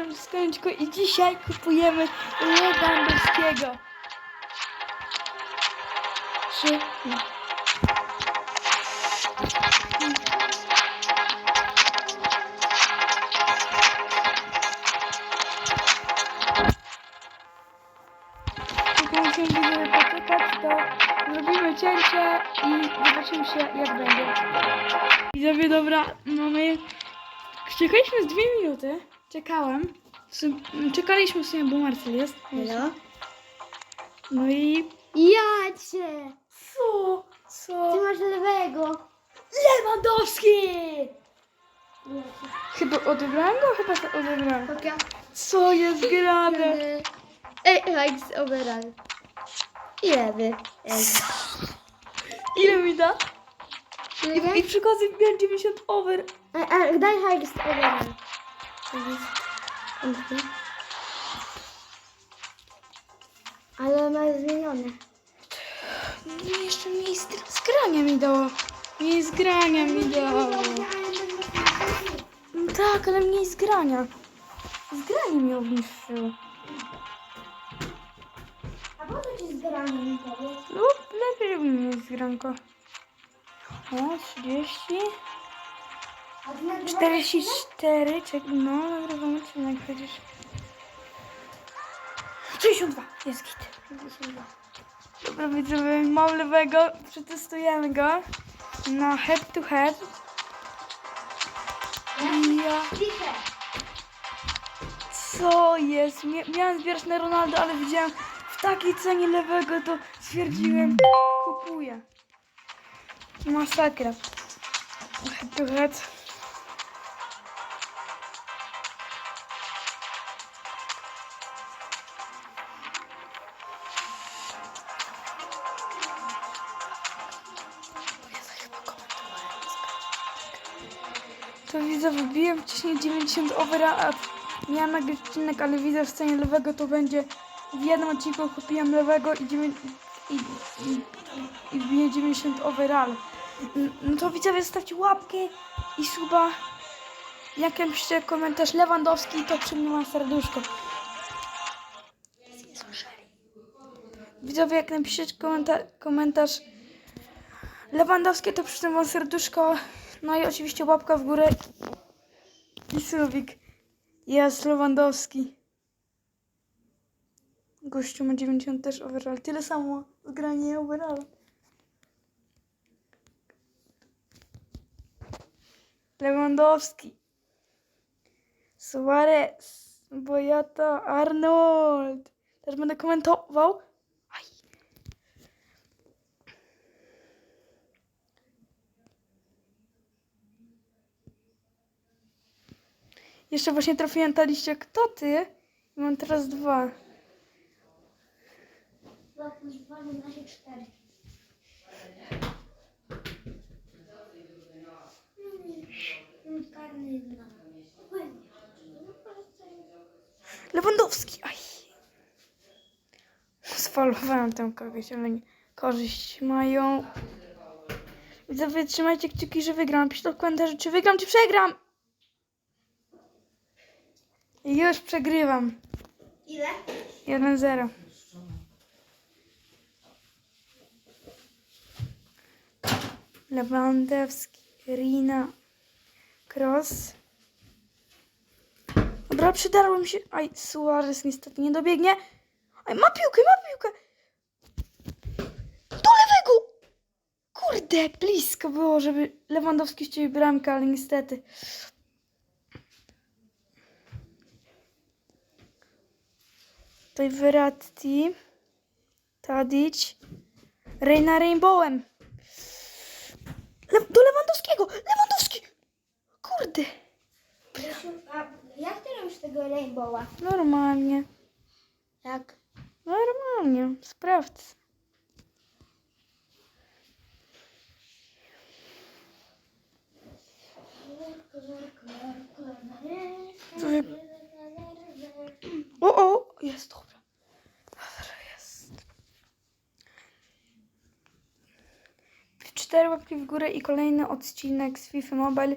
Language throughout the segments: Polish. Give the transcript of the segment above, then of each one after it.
razem z i dzisiaj kupujemy Lewandowskiego. Trzy. no. Widzowie poczekać, to zrobimy cięcie i zobaczymy się jak będzie. Widzowie, dobra, mamy... Czekaliśmy z dwie minuty. Czekałem. Czekaliśmy w sumie, bo Marcel jest. No. No i... Ja cię! Co? Co? Ty masz lewego. Lewandowski! Chyba odebrałem go? Chyba to odebrałem. Kopia. Co jest grane? Ej, Hex overall. I lewy. Ej. Ile mi da? Ile? I przy okazji 90 over. A, a, daj Hex overall. Ale ma zmienione. Nie, jeszcze mniej z- zgrania mi dało. Mniej zgrania mi dało. No tak, ale mniej zgrania. Zgranie mi obniżyło. A po co ci zgranie mi powiedz? No, lepiej robi mniej zgranko. O, 30. A ty nagrywasz 44, czek, no, nagrywamy odcinek przecież. 62, jest git. 52. Dobra, widzowie, mam lewego, przetestujemy go na head to head. Ja, co jest? Mia miałem zbierać na Ronaldo, ale widziałem w takiej cenie lewego, to stwierdziłem, kupuję. Masakra. Head to head. To widzę, wybiłem wcześniej 90 overa, a miałem nagrać odcinek, ale widzę w scenie lewego to będzie w jednym odcinku kupiłem lewego i, dziewię- i, i, i wbiję 90 overall. No to widzowie, zostawcie łapkę i suba. Jak napiszcie komentarz Lewandowski, to przyjmę serduszko. Widzowie, jak napiszecie komenta- komentarz Lewandowski, to przyjmę serduszko. No i oczywiście łapka w górę i subik. Jest Lewandowski. Gościu ma 90 też overall. Tyle samo zgranie overall. Lewandowski. Suarez. Boyata. Arnold. Też będę komentował. Jeszcze właśnie trafiłem na liście kto ty? Mam teraz dwa. Dwa plus dwa się cztery. Lewandowski, aj. Sfalowałem tam kogoś, ale nie. korzyść mają. Widzowie, trzymajcie kciuki, że wygram. Piszcie w komentarzu, czy wygram, czy przegram. Już przegrywam. Ile? 1-0. Lewandowski, Rina, Cross. Dobra, przydarłem się. Aj, Suarez niestety nie dobiegnie. Aj, ma piłkę, ma piłkę. Do lewego! Kurde, blisko było, żeby Lewandowski ściął bramkę, ale niestety. Tutaj Verratti, Tadic, Reina Rainbowem. Le do Lewandowskiego! Lewandowski! Kurde! A jak ty robisz tego rainbowa? Normalnie. Jak? Normalnie. Sprawdź. O, o! Jest dobra. Dobra, jest. Cztery łapki w górę i kolejny odcinek z FIFA Mobile.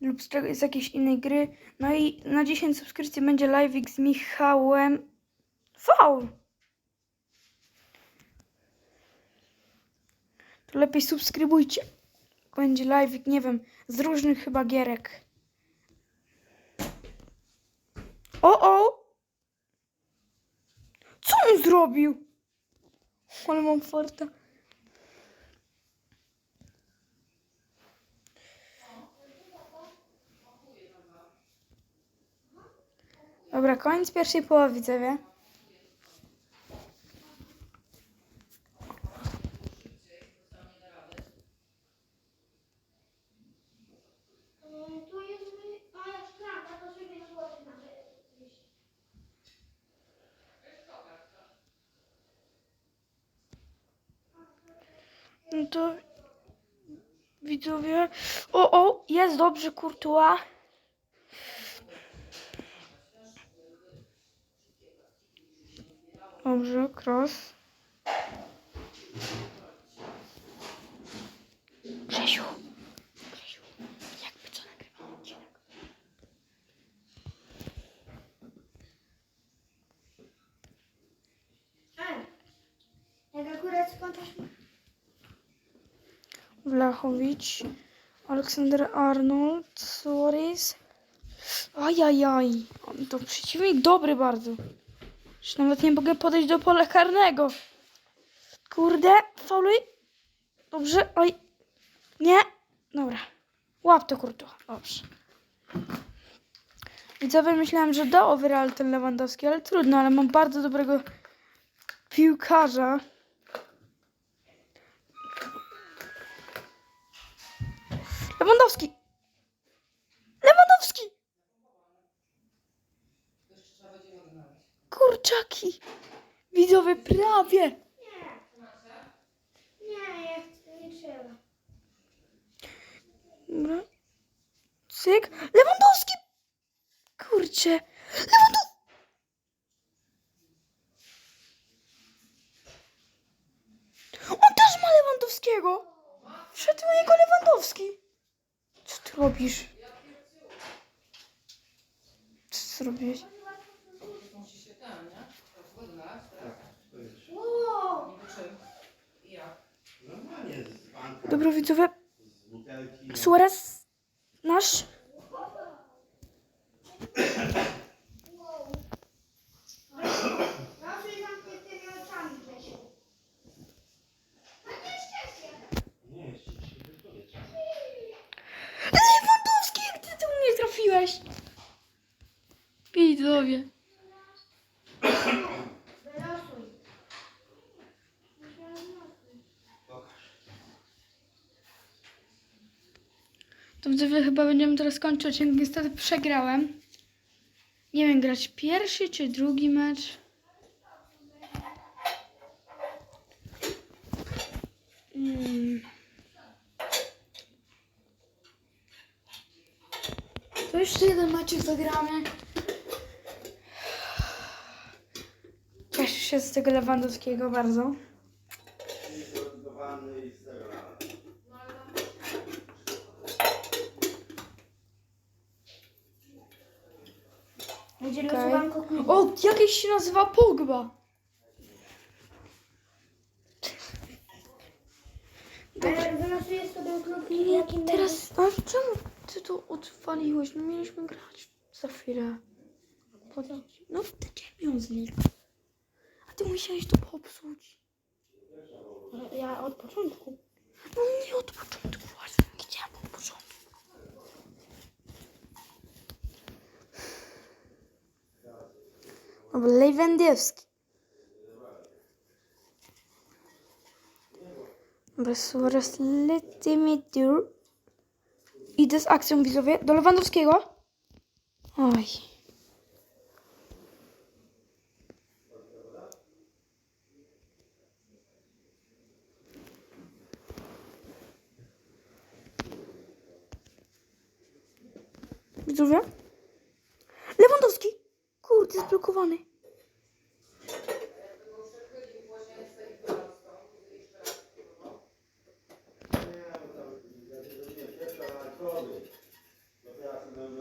lub z, z jakiejś innej gry. No i na 10 subskrypcji będzie live'ik z Michałem. Faul! To lepiej subskrybujcie. Będzie live'ik, nie wiem, z różnych chyba gierek. O, o! Co on zrobił? Ale mam farta. Dobra, koniec pierwszej połowy. Mm, Tu jest my- a szklanka, to sobie złoty na No to widzowie. O, o, jest dobrze, Kurtua. Dobrze, cross. Grzesiu, jakby co nagrywam odcinek. Jak akurat skontasz Wlachowicz, Aleksander Arnold, Suarez. Ajajaj, to przeciwnik dobry bardzo. Już nawet nie mogę podejść do pola karnego. Kurde, fauluj. Dobrze, oj. Nie, dobra. Łap to kurtu. Dobrze. Widzowie, myślałem, że da overall ten Lewandowski, ale trudno, ale mam bardzo dobrego piłkarza. Lewandowski! Lewandowski! Kurczaki! Widzowie, prawie! Nie, chcę, nie trzeba. Dobra. Cyk. Lewandowski! Kurczę. Lewandowski! On też ma Lewandowskiego! Wszedł u niego Lewandowski! Co ty robisz? Co zrobiłeś? Musi się nie? Rozglądać, tak? Wow! Niby czym? I jak? Normalnie z banka, Dobra widzowie, z butelki. Suarez nasz. Proszę zamkniętymi oczami, Grzesiu. No nie szczęście. Nie, jeszcze się wypowiedz. Lewandowski, jak ty tu trafiłeś? Widzowie. To widzowie chyba będziemy teraz kończyć. Niestety przegrałem. Nie wiem, grać pierwszy czy drugi mecz. Mm. To meczek zagramy. Cieszę się z tego Lewandowskiego bardzo. Będzie klubu. O, jakieś się nazywa Pogba. Ale wylosuję sobie klub i jakim Teraz, a czemu ty to odwaliłeś? No mieliśmy grać za chwilę. Podać. No w The Champions League. A ty musiałeś to popsuć. będzie. Ja od początku. No nie od początku właśnie. Widziałam od początku. Dobra, Lewandowski. Dobra, Suarez Letimetur. Idę z akcją widzowie do Lewandowskiego. Oj. Widzowie? Lewandowski! Kurde, zblokowany.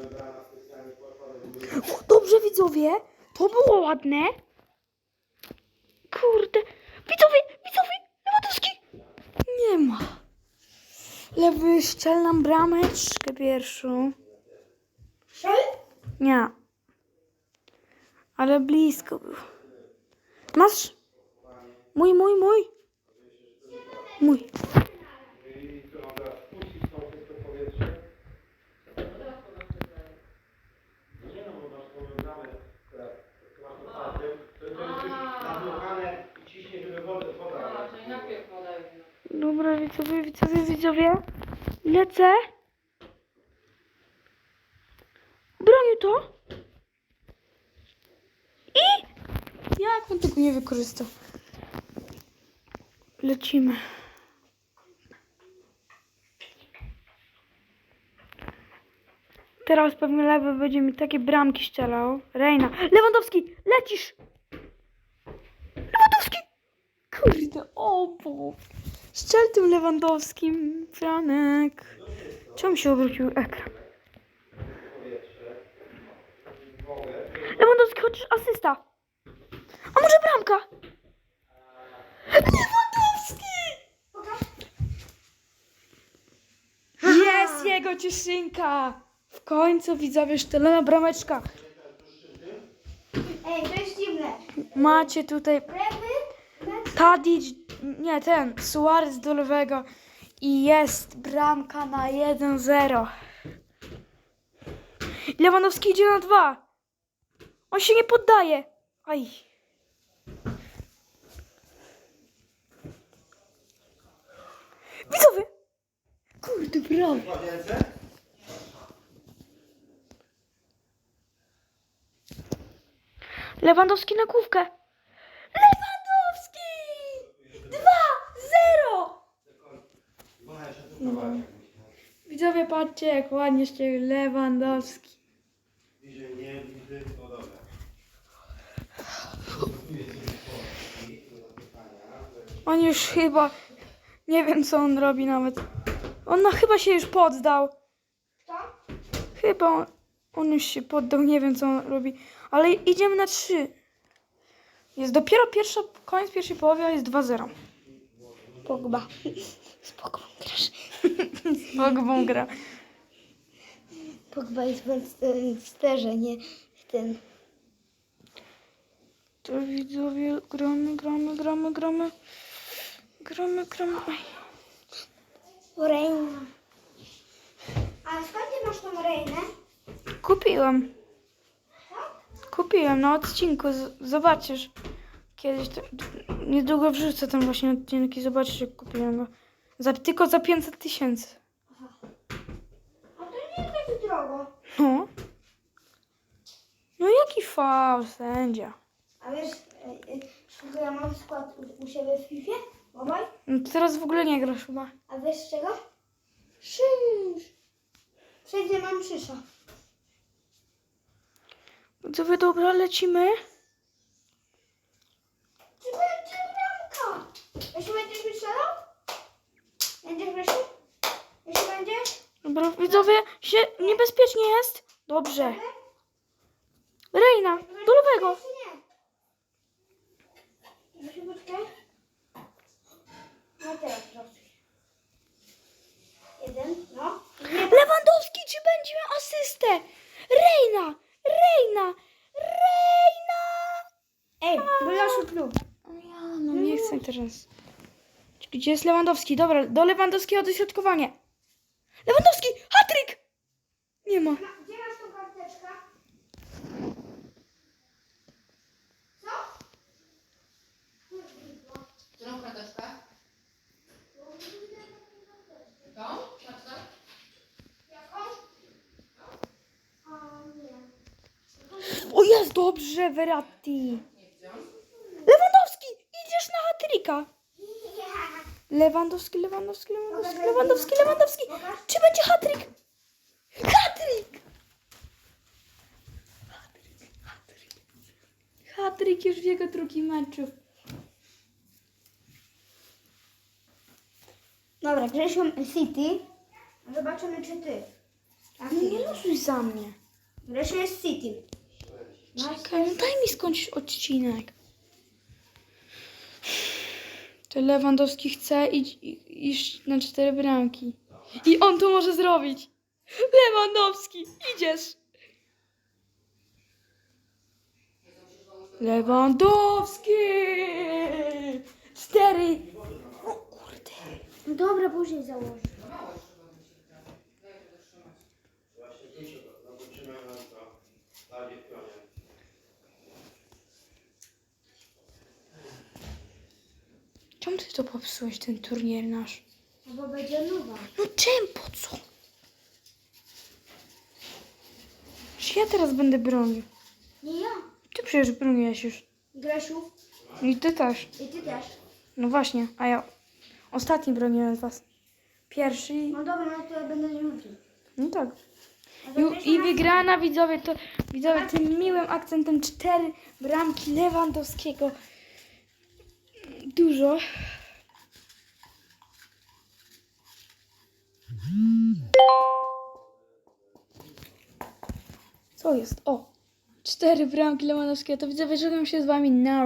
wybrana specjalnie po to, żeby... Dobrze, widzowie. To było ładne. Kurde. Widzowie, widzowie, Lewandowski. Nie ma. Lewy ściel nam brameczkę pierwszą. Nie. Ale blisko był. Masz? Mój, mój, mój. Mój. I co, mam teraz puścić tą wszystko w powietrze? No nie no, bo masz powiązane teraz, masz otwarcie, to jest nadmuchane i ciśnie, żeby wodę, woda... A, czyli najpierw woda jest. Dobra, widzowie, widzowie, widzowie. Lecę. Bronił to. I... Jak on tego nie wykorzystał? Lecimy. Teraz pewnie lewy będzie mi takie bramki strzelał. Rejna. Lewandowski, lecisz! Lewandowski! Kurde, obu. Strzel tym Lewandowskim, Franek. Czemu się obrócił ekran? Lewandowski, chociaż asysta. A może bramka? Lewandowski! Jest jego cieszynka! W końcu widzowie sztelona brameczka. Ej, to jest dziwne. Macie tutaj. Tadic, nie ten, Suarez do lewego i jest bramka na 1-0. Lewandowski idzie na 2. On się nie poddaje. Aj. Widzowie! Kurde, brawo. Lewandowski na główkę. Lewandowski! 2-0! Widzowie, patrzcie jak ładnie się Lewandowski. Bliżej nie, bliżej, to dobra. On już chyba, nie wiem co on robi nawet. On no, chyba się już poddał. Chyba on, on już się poddał, nie wiem co on robi. Ale idziemy na trzy. Jest dopiero pierwsza, koniec pierwszej połowy, a jest 2-0. Pogba. Z grasz. Z Pogbą gra. Pogba jest w sterze, nie ten. To widzowie, gramy, gramy, gramy, gramy. Gramy, gramy. Reina. A skąd ty masz tą Reinę? Kupiłem. Kupiłem na odcinku, z- zobaczysz. Kiedyś, to, niedługo wrzucę ten właśnie odcinek i zobaczysz jak kupiłem go. Za, tylko za 500 tysięcy. A to nie jest tak drogo. No. No jaki fał, sędzia. A wiesz, e, e, ja mam skład u, u siebie w FIFA? Obaj? No to teraz w ogóle nie grasz chyba. A wiesz z czego? Szysz. Wszędzie mam szysza. Widzowie, dobra, lecimy. Czy będzie bramka? Jeśli będziesz wystrzelał? Będziesz wreszcie? Jeśli będziesz? Dobra, widzowie, się niebezpiecznie jest. Dobrze. Reina, do lewego. Czy nie? Muszę poczekaj. No teraz proszę. Jeden, no. Nie, Lewandowski, czy będzie miał asystę? Reina, Reina, Reina. Ej, bo ja klub. Ja, no nie chcę teraz. Gdzie jest Lewandowski? Dobra, do Lewandowskiego dośrodkowanie. Lewandowski, hatryk! Nie ma. Gdzie masz tą karteczkę? Co? Którą karteczkę? Tą? Kartę? Jaką? A, nie. O jest dobrze, Verratti. Lewandowski, idziesz na hatryka. Lewandowski, Lewandowski, Lewandowski, Lewandowski, Lewandowski. Pokaż. Czy będzie hatryk? Hatryk! Hatryk, hatryk. Hatryk już w jego drugim meczu. Dobra, Grzesiu City. Zobaczymy, czy ty. A No nie losuj za mnie. Wreszcie jest City. Czekaj, no daj mi skończyć odcinek. To Lewandowski chce iść, iść na cztery bramki. I on to może zrobić. Lewandowski, idziesz. Lewandowski! Cztery! O kurde. No dobra, później założę. No się. Właśnie to bardziej w pionie. Czemu ty to popsułeś, ten turniej nasz? No bo będzie nowa. No czym, po co? Czy ja teraz będę bronił? Nie ja. Ty przecież broniłeś już. Grasiu. I ty też. I ty też. No właśnie, a ja ostatni broniłem was. Pierwszy. No dobra, no to ja będę rzucił. No tak. To I, wygrana widzowie to widzowie tym miłym akcentem cztery bramki Lewandowskiego. Dużo. Co jest? O! Cztery bramki Lewandowskiego. To widzowie żegnam się z wami na